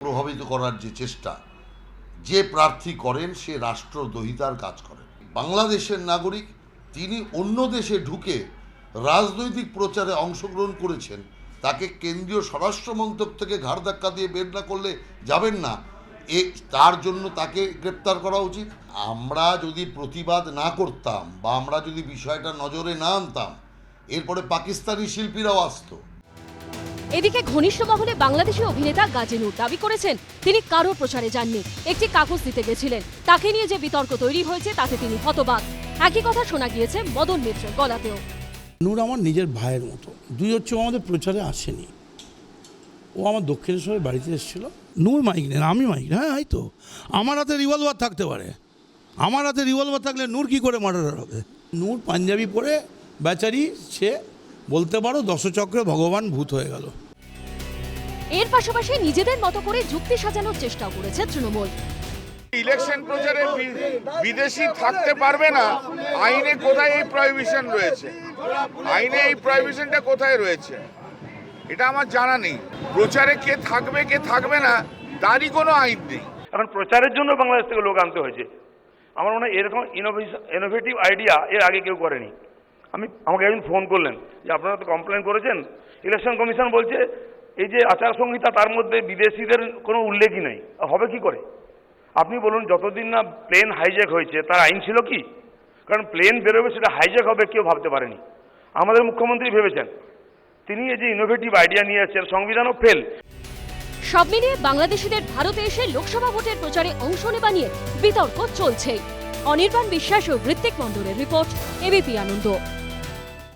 প্রভাবিত করার যে চেষ্টা, যে প্রার্থী করেন সে রাষ্ট্রদ্রোহিতার কাজ করেন। বাংলাদেশের নাগরিক, তিনি অন্য দেশে ঢুকে রাজনৈতিক প্রচারে অংশগ্রহণ করেছেন, তাকে কেন্দ্রীয় স্বরাষ্ট্র মন্ত্রক থেকে ঘাড় ধাক্কা দিয়ে বের না করলে যাবেন না। এ, তার জন্য তাকে গ্রেপ্তার করা উচিত। আমরা যদি প্রতিবাদ না করতাম বা আমরা যদি বিষয়টা নজরে না আনতাম, এরপরে পাকিস্তানি শিল্পীরাও আসতো। এদিকে ঘনিষ্ঠ মহলে বাংলাদেশি অভিনেতা গাজীনুর দাবি করেছেন, তিনি কারও প্রচারে যাননি, একটি কাগজ দিতে গেছিলেন। তাকে নিয়ে যে বিতর্ক তৈরি হয়েছে, তাতে তিনি হতবাক। একই কথা শোনা গিয়েছে মদন মিত্রের গলাতেও। নূর আমার নিজের ভাইয়ের মতো। দুই হচ্ছে আমাদের প্রচারে আসেনি। ও আমার দক্ষিণেশ্বরের বাড়িতে এসেছিল। নূর মাইক নেন, আমি মাইক হ্যাঁ এই তো। আমার হাতে রিভলভার থাকতে পারে। আমার হাতে রিভলভার থাকলে নূর কি করে মার্ডার হবে? নূর পাঞ্জাবি পরে বেচারি, সে বলতে পারো দশচক্রে ভগবান ভূত হয়ে গেল। এর পাশাপাশি নিজেদের মতো করে যুক্তি সাজানোর চেষ্টা করেছে তৃণমূল। ইলেকশন প্রচারে বিদেশি থাকতে পারবে না আইনে কোথায় এই প্রহিবিশন রয়েছে? আইনে এই প্রহিবিশনটা কোথায় রয়েছে? এটা আমার জানা নেই। প্রচারে কে থাকবে কে থাকবে না তারই কোনো আইন নেই। এখন প্রচারের জন্য বাংলাদেশ থেকে লোক আনতে হয়েছে। আমার মনে হয় এরকম ইনোভেটিভ আইডিয়া এর আগে কেউ করেনি। আমি, আমাকে একজন ফোন করলেন যে আপনারা তো কমপ্লেন করেছেন। ইলেকশন কমিশন বলছে, এই যে আচার সংহিতা, তার মধ্যে বিদেশিদের কোনো উল্লেখই নেই। হবে কি করে? আপনি বলুন, যতদিন না প্লেন হাইজ্যাক হয়েছে, তার আইন ছিল কি? কারণ প্লেন বেরোবে, সেটা হাইজ্যাক হবে, কেউ ভাবতে পারেনি। আমাদের মুখ্যমন্ত্রী ভেবেছেন, তিনি এই যে ইনোভেটিভ আইডিয়া নিয়ে এসেছেন, সংবিধানও ফেল সব মিলিয়ে বাংলাদেশিদের ভারতে এসে লোকসভা ভোটের প্রচারে অংশ নেবা নিয়ে বিতর্ক চলছে অনির্বাণ বিশ্বাস ও ঋত্বিক মন্ডলের রিপোর্ট, এবিপি আনন্দ।